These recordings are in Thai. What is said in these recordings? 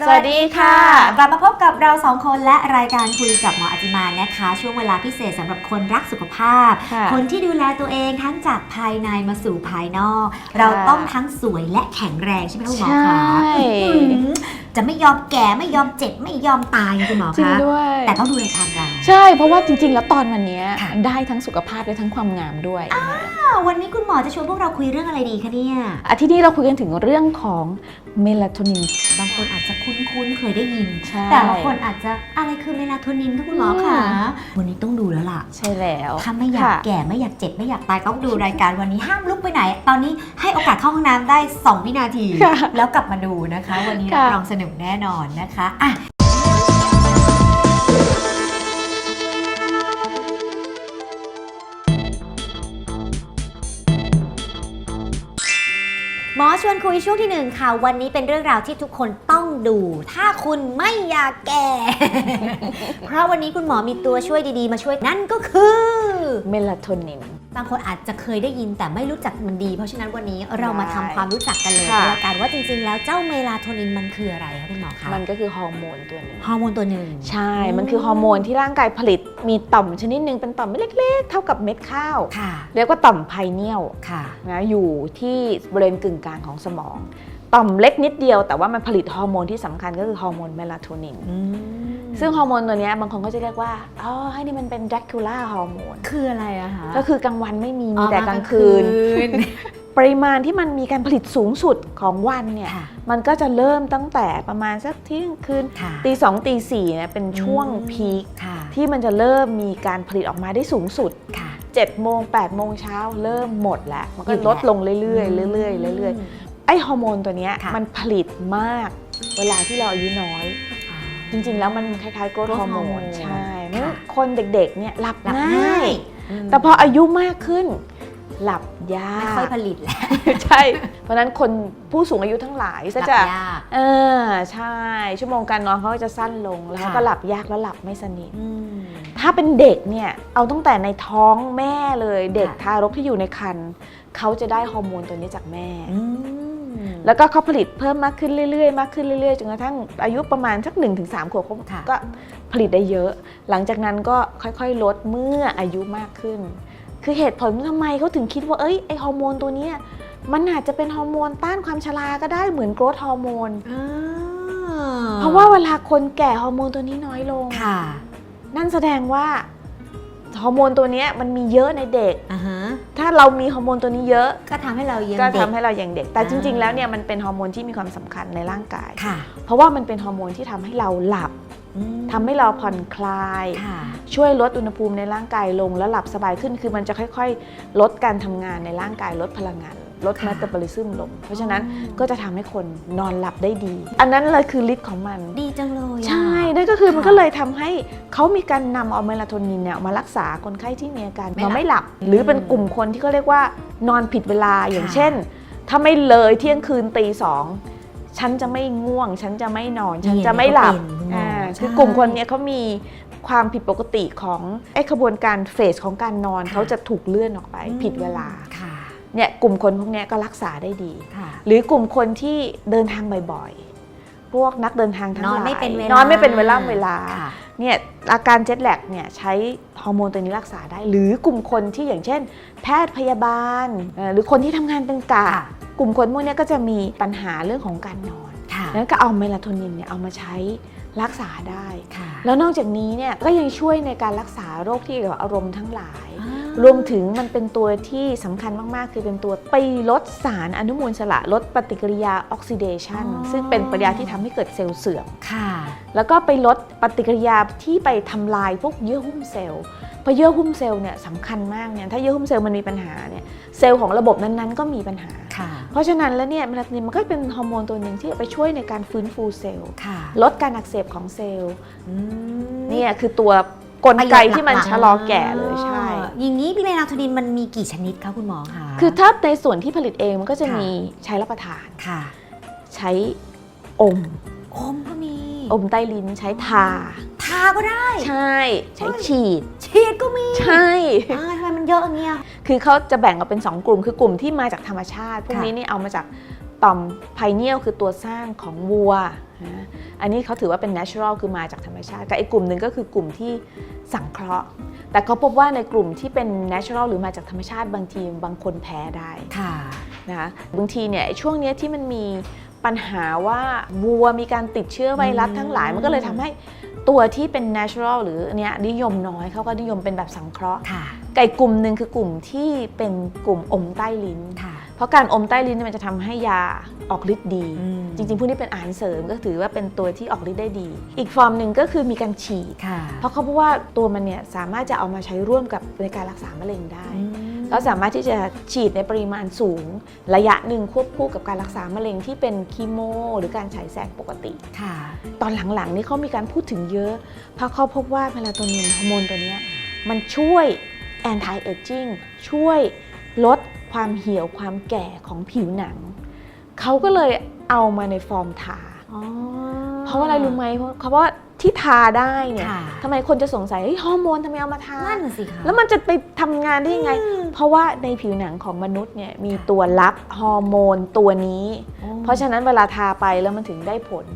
สวัสดีค่ะ กลับมาพบกับเราสองคนและรายการคุยกับหมออาจิมานะคะ ช่วงเวลาพิเศษสำหรับคนรักสุขภาพ ค่ะคนที่ดูแลตัวเองทั้งจากภายในมาสู่ภายนอก เราต้องทั้งสวยและแข็งแรงใช่ไหมคะคุณหมอคะใช่ อื้อหือจะไม่ยอมแก่ไม่ยอมเจ็บไม่ยอมตายไงคุณหมอจริงคะด้วย แต่ต้องดูรายการเรา ใช่เพราะว่าจริง ๆ แล้วตอนวันเนี้ยค่ะ ได้ทั้งสุขภาพและทั้งความงามด้วยอ้าววันนี้คุณหมอจะชวนพวกเราคุยเรื่องอะไรดีคะเนี่ย อาทิตย์นี้เราคุยกันถึงเรื่องของเมลาโทนินบางคนอาจจะคุ้นๆ เคยได้ยิน ใช่ แต่บางคนอาจจะอะไรคือเมลาโทนินคะคุณหมอคะ อืมวันนี้ต้องดูแล้วล่ะ ใช่แล้ว ถ้าไม่อยากค่ะ แก่ไม่อยากเจ็บไม่อยากตายต้องดูรายการวันนี้ห้ามลุกไปไหน ตอนนี้ให้โอกาสเข้าห้องน้ำได้ 2 วินาทีค่ะแล้วกลับมาดูนะคะ วันนี้รับค่ะรองสนุกแน่นอนนะคะอะ หมอชวนคุยช่วงที่หนึ่งค่ะ วันนี้เป็นเรื่องราวที่ทุกคนต้องดู ถ้าคุณไม่อยากแก่ เพราะวันนี้คุณหมอมีตัวช่วยดีๆ มาช่วยนั่นก็คือ เมลาโทนิน บางคนอาจจะเคยได้ยินแต่ไม่รู้จักมันดี เพราะฉะนั้นวันนี้เรามาทำได้ความรู้จักกันเลยค่ะก็แล้วกันว่าจริงๆ แล้วเจ้าเมลาโทนินมันคืออะไรคะคุณหมอคะมันก็คือฮอร์โมนตัวหนึงฮอร์โมนตัวหนึ่ง ใช่ มันคือฮอร์โมนที่ร่างกายผลิต มีต่อมชนิดหนึ่งเป็นต่อมเล็กๆ เท่ากับเม็ดข้าว ค่ะ เรียกว่าต่อมไพเนียลค่ะ นะอยู่ที่บริเวณกึ่งกลางของสมอง ต่อมเล็กนิดเดียวแต่ว่ามันผลิตฮอร์โมนที่สำคัญก็คือฮอร์โมนเมลาโทนิน ซึ่งฮอร์โมนตัวเนี้ยบางคนก็จะเรียกว่า อ๋อ ให้นี่มันเป็นแดคูล่าฮอร์โมน คืออะไรอะคะ ก็คือกลางวันไม่มีอ๋มีอแต่กลางคืนนปริมาณที่มันมีการผลิตสูงสุดของวันเนี่ยค่ะมันก็จะเริ่มตั้งแต่ประมาณสักเที่ยงคืนค่ะตีสองตีสี่เนี่ยเป็นช่วงอืมพีคค่ะที่มันจะเริ่มมีการผลิตออกมาได้สูงสุดค่ะ7โมง8โมงเช้าเริ่มหมดแล้ว มันก็หยุดแล้วลดลงเรื่อยๆเรื่อยๆเรื่อยๆ ไอ้ฮอร์โมนตัวเนี้ยค่ะมันผลิตมากเวลาที่เราอายุน้อย จริงๆ แล้วมันคล้ายๆ growth growth hormone hormone ใช่ค่ะงั้นคนเด็กๆเนี่ยหลับหลับง่าง่ายยแต่พออายุมากขึ้นหลับยาไม่กค่อยผลิตแล้วใช่ เพราะฉะนั้นคนผู้สูงอายุทั้งหลายก็หลับจะยากเออใช่ ชั่วโมงการนอนเขาก็จะสั้นลงแล้วเขาค่ะก็หลับยากแล้วหลับไม่สนิทอืมถ้าเป็นเด็กเนี่ยเอาตั้งแต่ในท้องแม่เลย เด็กค่ะทารกที่อยู่ในครรภ์เขาจะได้ฮอร์โมนตัวนี้จากแม่อืม แล้วก็เขาผลิตเพิ่มมากขึ้นเรื่อยๆ มากขึ้นเรื่อยๆ จนกระทั่งอายุประมาณสัก1นถึงสขวบเขาค่ะก็ผลิตได้เยอะ หลังจากนั้นก็ค่อยๆ ลดเมื่ออายุมากขึ้น คือเหตุผลทำไมเขาถึงคิดว่าเอ้ยไอฮอร์โมนตัวเนี้ยมันอาจจะเป็นฮอร์โมนต้านความชราก็ได้เหมือนโกรทฮอร์โมนอ่าเพราะว่าเวลาคนแก่ฮอร์โมนตัวนี้น้อยลงค่ะนั่นแสดงว่า ฮอร์โมนตัวเนี้ยมันมีเยอะในเด็ก อ่าฮะถ้าเรามีฮอร์โมนตัวนี้เยอะ ก็ทำให้เรายังก็เด็ทำกให้เรายังเด็ก แต่อ่าจริง ๆ แล้วเนี่ยมันเป็นฮอร์โมนที่มีความสำคัญในร่างกาย ค่ะเพราะว่ามันเป็นฮอร์โมนที่ทำให้เราหลับอืมทำให้เราผ่อนคลาย ค่ะ ช่วยลดอุณหภูมิในร่างกายลงแล้วหลับสบายขึ้น คือมันจะค่อยๆ ลดการทำงานในร่างกายลดพลังงาน ลดค่ะ เมตาบอลิซึมลง เพราะฉะนั้นอ๋อก็จะทำให้คนนอนหลับได้ดี อันนั้นเลยคือฤทธิ์ของมัน ดีจังเลยอะใช่ นั่นก็คือมันค่ะก็เลยทำให้เขามีการนำเอาเมลาโทนินเนี่ยมารักษาคนไข้ที่มีอาการไม่นอนไม่หหลัลับบหรือเป็นอืมกลุ่มคนที่เขาเรียกว่านอนผิดเวลาอย่างค่ะเช่น ถ้าไม่เลยเที่ยงคืนตีสองฉันจะไม่ง่วง ฉันจะไม่นอน ฉันจะไม่หลับนี่ไงก็เป็นอ่าใช่คือกลุ่มคนเนี้ยเขามีความผิดปกติของไอ้ขบวนการเฟสของการนอนค่ะเขาจะถูกเลื่อนออกไปผิดเวลาค่ะเนี่ยกลุ่มคนพวกเนี้ยก็รักษาได้ดีค่ะหรือกลุ่มคนที่เดินทางบ่อยๆ พวกนักเดินทางทั้งนหอนลายไม่เป็นเวลานอนไม่เป็นเวลาเวลาค่ะเนี่ยอาการเจ็ตแลกเนี่ยใช้ฮอร์โมนตัวนี้รักษาได้ หรือกลุ่มคนที่อย่างเช่น แพทย์พยาบาลเอ่อหรือคนที่ทำงานเป็นกะค่ะกลุ่มคนพวกเนี้ยก็จะมีปัญหาเรื่องของการนอนค่ะนั้นก็เอาเมลาโทนินเนี่ยเอามาใช้รักษาได้ค่ะแล้วนอกจากนี้เนี่ยก็ยังช่วยในการรักษาโรคที่เกี่ยวกับอารมณ์ทั้งหลายอ่า รวมถึงมันเป็นตัวที่สำคัญมาก ๆ คือเป็นตัวไปลดสารอนุมูลอิสระลดปฏิกิริยาออกซิเดชันซึ่งเป็นปฏิกิริยาที่ทำให้เกิดเซลล์เสื่อม ค่ะ แล้วก็ไปลดปฏิกิริยาที่ไปทำลายพวกเยื่อหุ้มเซลล์เพราะเยื่อหุ้มเซลล์เนี่ยสำคัญมากเนี่ยถ้าเยื่อหุ้มเซลล์มันมีปัญหาเนี่ยเซลล์ของระบบนั้นๆ ก็มีปัญหา ค่ะ เพราะฉะนั้นแล้วเนี่ยเมลาโทนินมันก็เป็นฮอร์โมนตัวหนึ่งที่ไปช่วยในการฟื้นฟูเซลล์ค่ะลดการอักเสบของเซลล์อืม เนี่ยคือตัว กลไกที่มันชะลอแก่เลยใช่ อย่างนี้เมลาโทนินมันมีกี่ชนิดคะคุณหมอคะคือถ้าในส่วนที่ผลิตเองมันก็จะค่ะมีใช้รับประทานค่ะ ใช้อมอมก็มีอมใต้ลิ้นใช้ทา ทาก็ได้ ใช่ ใช้ฉีด ฉีดก็มี ใช่อ่าทำไมมันเยอะอย่างเงี้ยคือเขาจะแบ่งออกเป็น 2 กลุ่มคือกลุ่มที่มาจากธรรมชาติ พวกค่ะนี้นี่เอามาจาก ต่อมไพเนียลคือตัวสร้างของวัวนะอันนี้เขาถือว่าเป็น natural คือมาจากธรรมชาติ กับอีกกลุ่มหนึ่งก็คือกลุ่มที่สังเคราะห์ แต่เขาพบว่าในกลุ่มที่เป็น natural หรือมาจากธรรมชาติบางทีบางคนแพ้ได้ค่ะนะคะบางทีเนี่ยไอ้ช่วงเนี้ยที่มันมีปัญหาว่าวัวมีการติดเชื้อไวรัสทั้งหลาย มันก็เลยทำให้ตัวที่เป็น natural หรือเนี้ยนิยมน้อยเขาก็นิยมเป็นแบบสังเคราะห์ค่ะไก่กลุ่มหนึ่งคือกลุ่มที่เป็นกลุ่มอมใต้ลิ้นค่ะ เพราะการอมใต้ลิ้นเนยมันจะทำให้ยาออกฤทธิ์ดีอืมจริงๆ พวกนี้เป็นอาหารเสริมก็ถือว่าเป็นตัวที่ออกฤทธิ์ได้ดี อีกฟอร์มหนึ่งก็คือมีการฉีดค่ะเพราะเขาพบว่าตัวมันเนี่ยสามารถจะเอามาใช้ร่วมกับในการรักษามะเร็งได้อืมแล้วสามารถที่จะฉีดในปริมาณสูง ระยะหนึ่งควบคู่กับการรักษามะเร็งที่เป็นคีโม หรือการฉายแสงปกติค่ะ ตอนหลังๆนี่เขามีการพูดถึงเยอะเพราะเขาพบว่าเมลาโทนินฮอร์โมนตัวเนี้ยมันช่วย anti aging ช่วยลด ความเหี่ยวความแก่ของผิวหนัง เขาก็เลยเอามาในฟอร์มทาอ๋อเพราะว่าอะไรรู้ไหมเพราะเขาว่าที่ทาได้เนี่ยค่ะทำไมคนจะสงสัยเฮ้ยฮอร์โมนทำไมเอามาทานั่นน่ะสิคะแล้วมันจะไปทำงานได้ยังไงอืมเพราะว่าในผิวหนังของมนุษย์เนี่ยมีตัวรับฮอร์โมนตัวนี้ เพราะฉะนั้นเวลาทาไปแล้วมันถึงได้ผล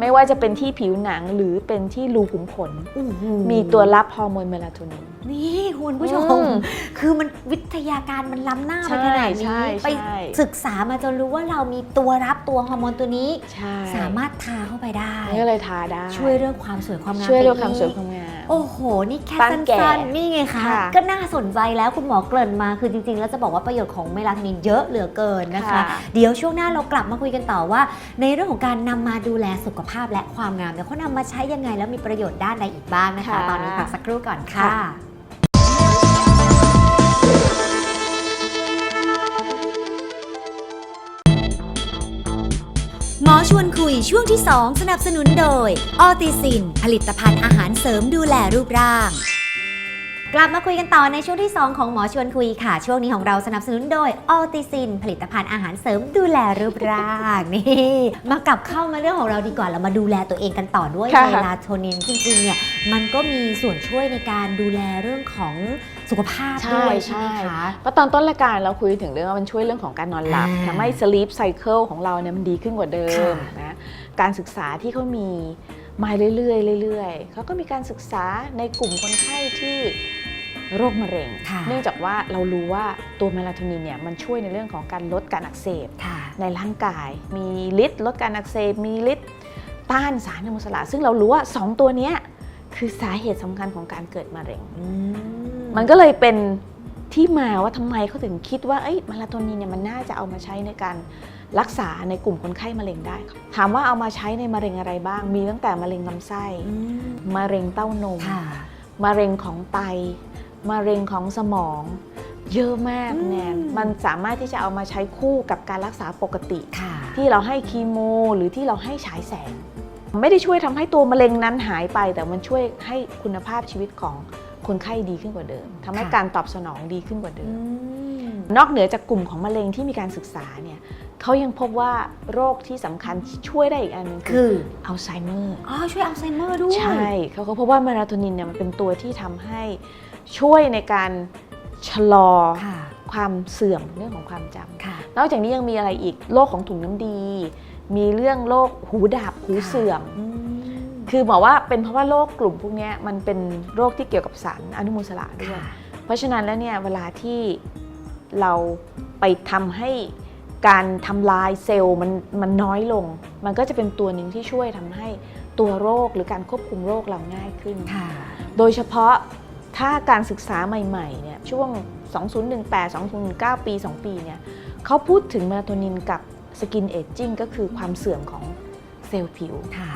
ไม่ว่าจะเป็นที่ผิวหนังหรือเป็นที่รูขุมขนโอ้โหมีตัวรับฮอร์โมนเมลาโทนิน นี่คุณผู้ชอืมมคือมันวิทยาการมันล้ำหน้าไปขนาดใช่นี้ใช่ไปใช่ศึกษามาจนรู้ว่าเรามีตัวรับตัวฮอร์โมนตัวนี้ใช่สามารถทาเข้าไปได้นี่ก็เลยทาได้ ช่วยเรื่องความสวยความงามช่วยเรื่องไปความกสวยความงาม โอ้โห นี่แค่ต้านแก่สั้นๆนี่ไงคะ ค่ะก็น่าสนใจแล้วคุณหมอเกริ่นมา คือจริง ๆ แล้วจะบอกว่าประโยชน์ของเมลาโทนินเยอะเหลือเกินนะคะ ค่ะ เดี๋ยวช่วงหน้าเรากลับมาคุยกันต่อว่า ในเรื่องของการนำมาดูแลสุขภาพและความงามเนี่ยเขานำมาใช้ยังไงแล้วมีประโยชน์ด้านใดอีกบ้างนะคะตอนนี้พักสักครู่ก่อนค่ะ ชวนคุยช่วงที่ 2 สนับสนุนโดย ออติซิน ผลิตภัณฑ์อาหารเสริมดูแลรูปร่าง กลับมาคุยกันต่อในช่วงที่ 2 ของหมอชวนคุยค่ะ ช่วงนี้ของเราสนับสนุนโดยออติซิน ผลิตภัณฑ์อาหารเสริมดูแลรูปร่างนี่มากลับเข้ามาเรื่องของเราดีกว่าเรามาดูแลตัวเองกันต่อด้วยค่ะ เมลาโทนินจริงๆเนี่ยมันก็มีส่วนช่วยในการดูแลเรื่องของ สุขภาพใช่ด้วยใช่ไหมใช่คะเพราะตอนต้นรายการเราคุยถึงเรื่องว่ามันช่วยเรื่องของการนอนหลับอ่าทำให้ sleep cycle ของเราเนี่ยมันดีขึ้นกว่าเดิมค่ะนะการศึกษาที่เขามีมาเรื่อยๆเรื่อยๆเขาก็มีการศึกษาในกลุ่มคนไข้ที่โรคมะเร็งค่ะเนื่องจากว่าเรารู้ว่าตัวเมลาโทนินเนี่ยมันช่วยในเรื่องของการลดการอักเสบค่ะในร่างกาย มีฤทธิ์ลดการอักเสบ มีฤทธิ์ต้านสารอนุมูลอิสระ ซึ่งเรารู้ว่า 2 ตัวเนี้ยคือสาเหตุสำคัญของการเกิดมะเร็ง มันก็เลยเป็นที่มาว่าทำไมเขาถึงคิดว่าเอ้ยมาลาโทนินเนี่ยมันน่าจะเอามาใช้ในการรักษาในกลุ่มคนไข้มะเร็งได้ครับถามว่าเอามาใช้ในมะเร็งอะไรบ้าง มีตั้งแต่มะเร็งลำไส้ มะเร็งเต้านมค่ะมะเร็งของไต มะเร็งของสมอง เยอะมากอืมแนนมันสามารถที่จะเอามาใช้คู่กับการรักษาปกติค่ะที่เราให้คีโม หรือที่เราให้ฉายแสง ไม่ได้ช่วยทำให้ตัวมะเร็งนั้นหายไป แต่มันช่วยให้คุณภาพชีวิตของ คนไข้ดีขึ้นกว่าเดิมทำให้ค่ะการตอบสนองดีขึ้นกว่าเดิอืมมนอกเหนือจากกลุ่มของมะเร็งที่มีการศึกษาเนี่ยเขายังพบว่าโรคที่สำคัญที่ช่วยได้อีกอันหนึงคืออัลไซเมอร์อ๋อช่วยอัลไซเมอร์ด้วย ใช่เขาก็พบว่าเมลาโทนินเนี่ยมันเป็นตัวที่ทำให้ช่วยในการชะลอค่ะความเสื่อมเรื่องของความจำค่ะนอกจากนี้ยังมีอะไรอีกโรคของถุงน้ำดี มีเรื่องโรคหูดับหูเสื่อมอืม คือบอกว่าเป็นเพราะว่าโรคกลุ่มพวกเนี้ยมันเป็นโรคที่เกี่ยวกับสารอนุมูลอิสระด้วยค่ะเพราะฉะนั้นแล้วเนี่ยเวลาที่เราไปทำให้การทำลายเซลล์มันมันน้อยลง มันก็จะเป็นตัวหนึ่งที่ช่วยทำให้ตัวโรคหรือการควบคุมโรคเราง่ายขึ้นค่ะโดยเฉพาะถ้าการศึกษาใหม่ๆเนี่ยช่วง 2018 2019 ปี 2 ปีเนี่ยเขาพูดถึงเมลาโทนินกับสกินเอจจิ้งก็คือความเสื่อมของ เซลล์ผิวค่ะ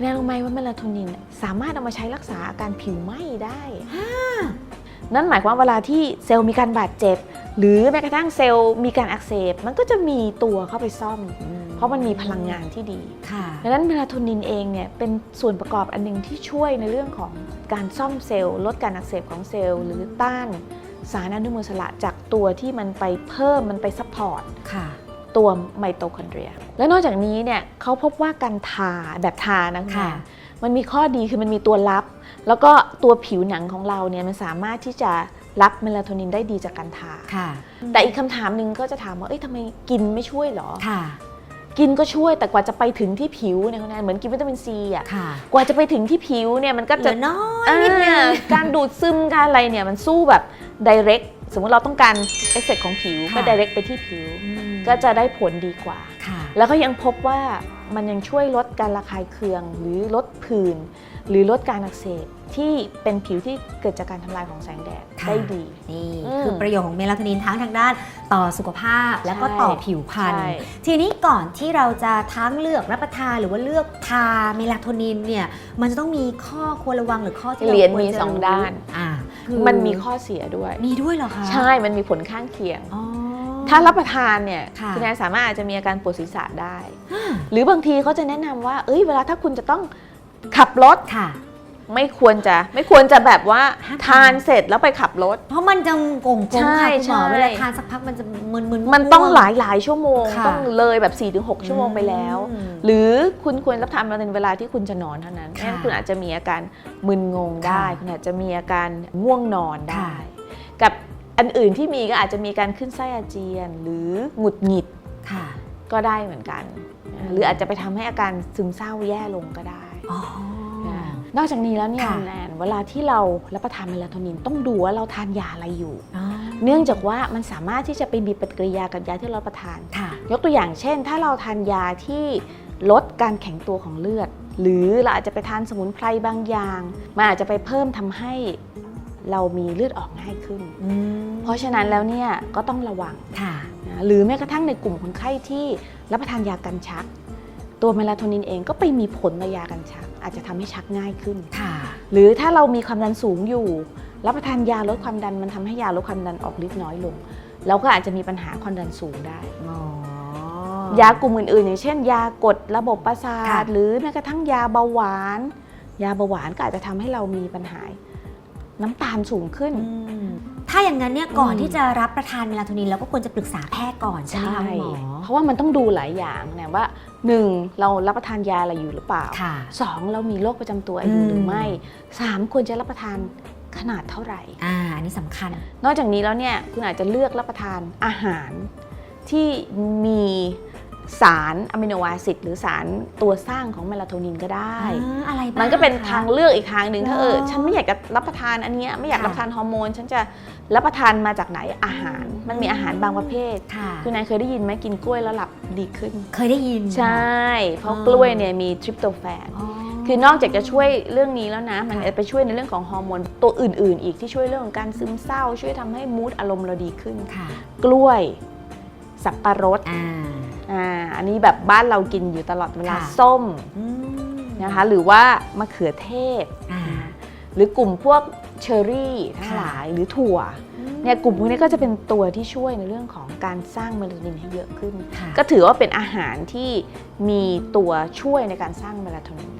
แน่รู้ไหมว่าเมลาโทนินน่ะสามารถเอามาใช้รักษาอาการผิวไหม้ได้ นั่นหมายความว่าเวลาที่เซลล์มีการบาดเจ็บ หรือแม้กระทั่งเซลล์มีการอักเสบ มันก็จะมีตัวเข้าไปซ่อม เพราะมันมีพลังงานที่ดีค่ะดังนั้นเมลาโทนินเองเนี่ยเป็นส่วนประกอบอันหนึงที่ช่วยในเรื่องของการซ่อมเซลล์ลดการอักเสบของเซลล์ หรือต้านสารอนุมูลอิสระจากตัวที่มันไปเพิ่มมันไปซัพพอร์ตค่ะ ตัวไมโตคอนเดรีย และนอกจากนี้เนี่ยเขาพบว่าการทาแบบทานะคุณค่ะแม่มันมีข้อดีคือมันมีตัวรับ แล้วก็ตัวผิวหนังของเราเนี่ยมันสามารถที่จะรับเมลาโทนินได้ดีจากการทาค่ะแต่อีกคำถามหนึ่งก็จะถามว่า เอ้ยทำไมกินไม่ช่วยเหรอค่ะกินก็ช่วยแต่กว่าจะไปถึงที่ผิวเนี่ยคุณแอนเหมือนกินวิตามินซีอะค่ะกว่าจะไปถึงที่ผิวเนี่ยมันก็เหจะลือน้อยอ่านิดนึงการดูดซึมการอะไรเนี่ยมันสู้แบบ direct สมมติเราต้องการเอฟเฟกของผิวค่ะก็ direct ไปที่ผิวอืม ก็จะได้ผลดีกว่าค่ะแล้วก็ยังพบว่ามันยังช่วยลดการระคายเคือง หรือลดผื่นหรือลดการอักเสบที่เป็นผิวที่เกิดจากการทำลายของแสงแดดค่ะได้ดีนี่อืมคือประโยชน์ของเมลาโทนินทั้งทางด้านต่อสุขภาพแล้วก็ใช่ต่อผิวพรรณใช่ทีนี้ก่อนที่เราจะทั้งเลือกรับประทานหรือว่าเลือกทาเมลาโทนินเนี่ยมันจะต้องมีข้อควรระวังหรือข้อที่เราเหรียญควรมีจะสองรู้ด้านอ่าคือมันมีข้อเสียด้วย มีด้วยเหรอคะใช่มันมีผลข้างเคียงอ๋อ ถ้ารับประทานเนี่ยค่ะณแอนสามารถอาจจะมีอาการปวดศีรษะได้อ่าหรือบางทีเขาจะแนะนำว่า เอ้ยเวลาถ้าคุณจะต้องขับรถค่ะ ไม่ควรจะ ไม่ควรจะแบบว่าห้ามทานเสร็จแล้วไปขับรถ เพราะมันจะโก่งๆใช่ค่ะคุณหมอใช่ เวลาทานสักพักมันจะมึนๆมันต้องง่วหลายหลายๆชั่วโมง ค่ะ ต้องเลยแบบ4-6ชั่วโมงไปแล้ว อืม หรือคุณควรรับทานมาในเวลาที่คุณจะนอนเท่านั้นค่ะงั้นคุณอาจจะมีอาการมึนงงได้ ค่ะคุณอาจจะมีอาการง่วงนอนได้ ค่ะ กับ อันอื่นที่มีก็อาจจะมีการขึ้นไส้อาเจียน หรือหงุดหงิดค่ะ ก็ได้เหมือนกันนะหรืออาจจะไปทำให้อาการซึมเศร้าแย่ลงก็ได้อ๋อนะนอกจากนี้แล้วเนี่ยค่ะแนนเวลาที่เรารับประทานเมลาโทนินต้องดูว่าเราทานยาอะไรอยู่อ๋อเนื่องจากว่ามันสามารถที่จะไปมีปฏิกิริยากับยาที่เรารับประทานค่ะยกตัวอย่างเช่น ถ้าเราทานยาที่ลดการแข็งตัวของเลือด หรือเราอาจจะไปทานสมุนไพรบางอย่าง มันอาจจะไปเพิ่มทำให้ เรามีเลือดออกง่ายขึ้นอืมเพราะฉะนั้นแล้วเนี่ยก็ต้องระวังค่ะนะหรือแม้กระทั่งในกลุ่มคนไข้ที่รับประทานยากันชัก ตัวเมลาโทนินเองก็ไปมีผลต่อยากันชัก อาจจะทำให้ชักง่ายขึ้นค่ะ หรือถ้าเรามีความดันสูงอยู่ รับประทานยาลดความดันมันทำให้ยาลดความดันออกฤทธิ์น้อยลงเราก็อาจจะมีปัญหาความดันสูงได้อ๋อยากลุ่มอื่นๆอย่างเช่น ยากดระบบประสาค่ะทหรือแม้กระทั่งยาเบาหวาน ยาเบาหวานก็อาจจะทำให้เรามีปัญหา น้ำตาลสูงขึ้นอืมถ้าอย่างนั้นเนี่ยก่อนอืมที่จะรับประทานเมลาโทนินเราก็ควรจะปรึกษาแพทย์ก่อนใช่ไหมคะคุณหมอเพราะว่ามันต้องดูหลายอย่างนะว่าหนึ่งเรารับประทานยาอะไรอยู่หรือเปล่าค่ะสองเรามีโรคประจำตัวอยู่อืมหรือไม่สามควรจะรับประทานขนาดเท่าไหร่อ่าอันนี้สำคัญ นอกจากนี้แล้วเนี่ยคุณอาจจะเลือกรับประทานอาหารที่มี สารอะมิโนแอซิดหรือสารตัวสร้างของเมลาโทนินก็ได้อ่าอะไรบ้างมันก็เป็นคะทางเลือกอีกทางหนึ่งถ้าเอออ๋อฉันไม่อยากจะรับประทานอันเนี้ยไม่อยากค่ะรับประทานฮอร์โมน ฉันจะรับประทานมาจากไหนอาหาร มันมีอาหารบางประเภทค่ะคุณนายเคยได้ยินไหมกินกล้วยแล้วหลับดีขึ้น เคยได้ยินใช่ เพราะอ๋อกล้วยเนี่ยมีทริปโตแฟนอ๋อคือนอกจากจะช่วยเรื่องนี้แล้วนะ มันค่ะจะไปช่วยในเรื่องของฮอร์โมนตัวอื่น ๆ อีกที่ช่วยเรื่องของการซึมเศร้า ช่วยทำให้มูดอารมณ์เราดีขึ้นค่ะกล้วย สับปะรด อ่าอ่าอันนี้แบบบ้านเรากินอยู่ตลอดเวลาค่ะ ส้มอืมนะคะหรือว่ามะเขือเทศ อ่า หรือกลุ่มพวกเชอร์รี่ทั้งค่ะ หลายหรือถั่วเนี่ยกลุ่มพวกนี้ก็จะเป็นตัวที่ช่วยในเรื่องของการสร้างเมลาโทนินให้เยอะขึ้น ค่ะ ก็ถือว่าเป็นอาหารที่มีตัวช่วยในการสร้างเมลาโทนินอืมอืม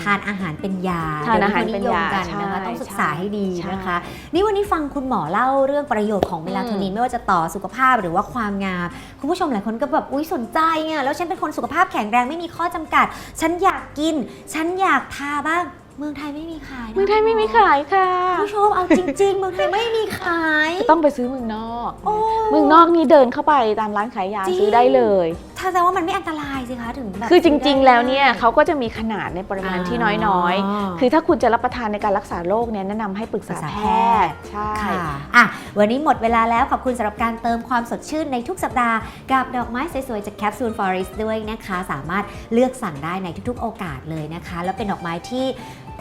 ทานอาหารเป็นยาทานอาหารดี๋ยวเป็นนิยมยากันใช่นะคะต้องศึกษาให้ดีใช่นะคะ นี่วันนี้ฟังคุณหมอเล่าเรื่องประโยชน์ของเมลาโทนินอืมไม่ว่าจะต่อสุขภาพหรือว่าความงามคุณผู้ชมหลายคนก็แบบอุ้ยสนใจอะแล้วฉันเป็นคนสุขภาพแข็งแรงไม่มีข้อจำกัด ฉันอยากกิน ฉันอยากทาบ้าง เมืองไทยไม่มีขายนะเมืองไทยไม่มีขายค่ะ คุณผู้ชมเอาจริง ๆ เมืองไทยไม่มีขายต้องไปซื้อเมืองนอก โอ้เมืองนอกนี่เดินเข้าไปตามร้านขายยาจริงซื้อได้เลย ถ้าแต่ว่ามันไม่อันตรายสิคะถึงแบบคือจริง ๆ แล้วเนี่ยได้เขาก็จะมีขนาดในปริมาณที่น้อยๆ คือถ้าคุณจะรับประทานในการรักษาโรคเนี่ยแนะนำให้ปรึกษาปรึกษาแพแพททย์ย์ ใช่ค่ะอะวันนี้หมดเวลาแล้วขอบคุณสำหรับการเติมความสดชื่นในทุกสัปดาห์กับดอกไม้สวยๆจากแคปซูลฟอริสด้วยนะคะ สามารถเลือกสั่งได้ในทุกๆ โอกาสเลยนะคะ แล้วเป็นดอกไม้ที่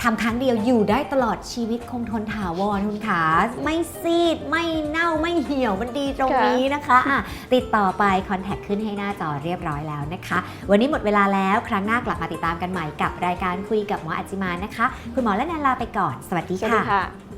ทำครั้งเดียวอยู่ได้ตลอดชีวิตคงทนถาวรคุณขาไม่ซีด ไม่เน่าไม่เหี่ยวมันดีตรงนี้นะคะอะติดต่อไปคอนแทคขึ้นให้หน้าจอเรียบร้อยแล้วนะคะ วันนี้หมดเวลาแล้วครั้งหน้ากลับมาติดตามกันใหม่กับรายการคุยกับหมออัจจิมานะคะ คุณหมอและแนนลาไปก่อน สวัสดีสวัสดีค่ะค่ะ